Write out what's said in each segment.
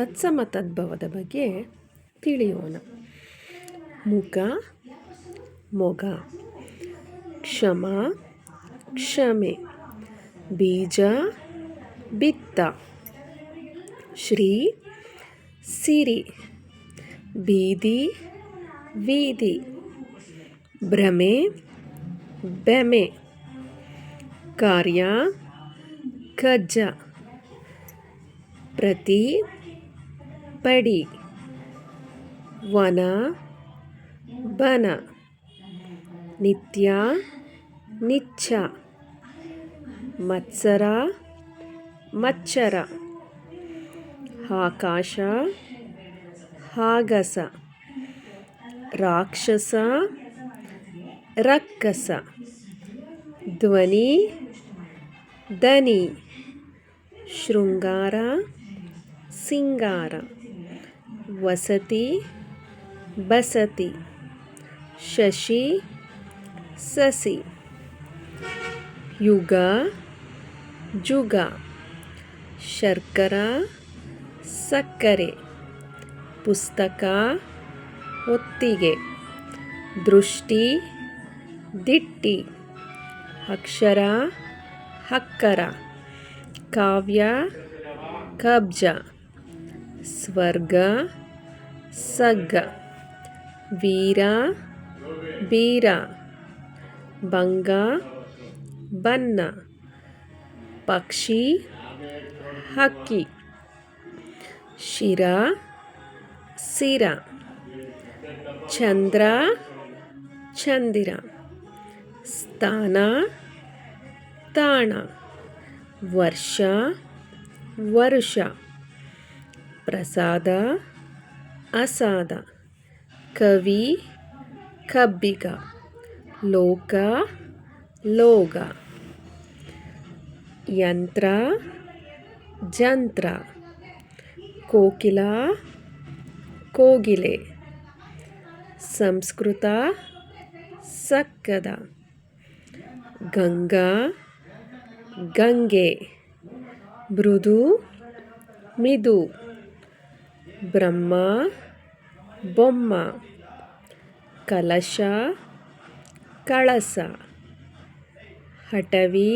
ತತ್ಸಮ ತದ್ಭವದ ಬಗ್ಗೆ ತಿಳಿಯೋಣ. ಮುಖ, ಮೊಗ, ಕ್ಷಮ, ಕ್ಷಮೆ, ಬೀಜ, ಬಿತ್ತ, ಶ್ರೀ, ಸಿರಿ, ಬೀದಿ, ವೀದಿ, ಭ್ರಮೆ, ಬೆಮೆ, ಕಾರ್ಯ, ಕಜ್ಜ, ಪ್ರತಿ ಪಡಿ ವನ, ಬನ, ನಿತ್ಯ, ನಿಚ್ಚ, ಮತ್ಸರ, ಮಚ್ಚರ, ಆಕಾಶ, ಹಾಗಸ, ರಾಕ್ಷಸ, ರಕ್ಕಸ, ಧ್ವನಿ, ದನಿ, ಶೃಂಗಾರ, ಸಿಂಗಾರ. ವಸತಿ, ಬಸತಿ, ಶಶಿ, ಸಸಿ. ಯುಗ, ಜುಗ, ಶರ್ಕರ, ಸಕ್ಕರೆ. ಪುಸ್ತಕ, ಒತ್ತಿಗೆ. ದೃಷ್ಟಿ, ದಿಟ್ಟಿ. ಅಕ್ಷರ, ಹಕ್ಕರ. ಕಾವ್ಯ, ಕಬ್ಜ. ಸ್ವರ್ಗ ಸಗ್ಗ, ವೀರ, ಬೀರ, ಬಂಗ, ಬನ್ನ, ಪಕ್ಷಿ, ಹಕ್ಕಿ, ಶಿರ, ಸಿರ, ಚಂದ್ರ, ಚಂದಿರ, ಸ್ಥಾನ, ತಾಣ, ವರ್ಷ, ವರುಷ, ಪ್ರಸಾದ ಅಸಾದ. ಕವಿ, ಕಬ್ಬಿಗ. ಲೋಕ, ಲೋಗ. ಯಂತ್ರ, ಜಂತ್ರ. ಕೋಕಿಲ, ಕೋಗಿಲೆ. ಸಂಸ್ಕೃತ, ಸಕ್ಕದ. ಗಂಗಾ, ಗಂಗೆ. ಮೃದು, ಮಿದು. ಬ್ರಹ್ಮ, ಬೊಮ್ಮ, ಕಲಶ, ಕಳಸ, ಹಟವಿ,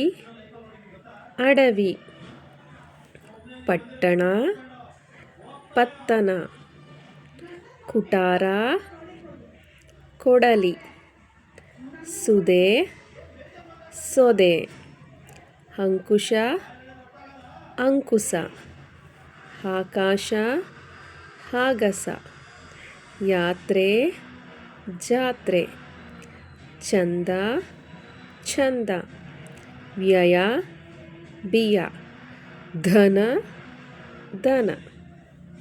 ಅಡವಿ, ಪಟ್ಟಣ, ಪತ್ತನ, ಕುಟಾರ, ಕೊಡಲಿ, ಸುದೆ, ಸೊದೆ, ಅಂಕುಶ ಅಂಕುಶ ಆಕಾಶ ಆಗಸ ಯಾತ್ರೆ ಜಾತ್ರೆ ಚಂದ ಚಂದ ವ್ಯಯ ಬಿಯ ಧನ ಧನ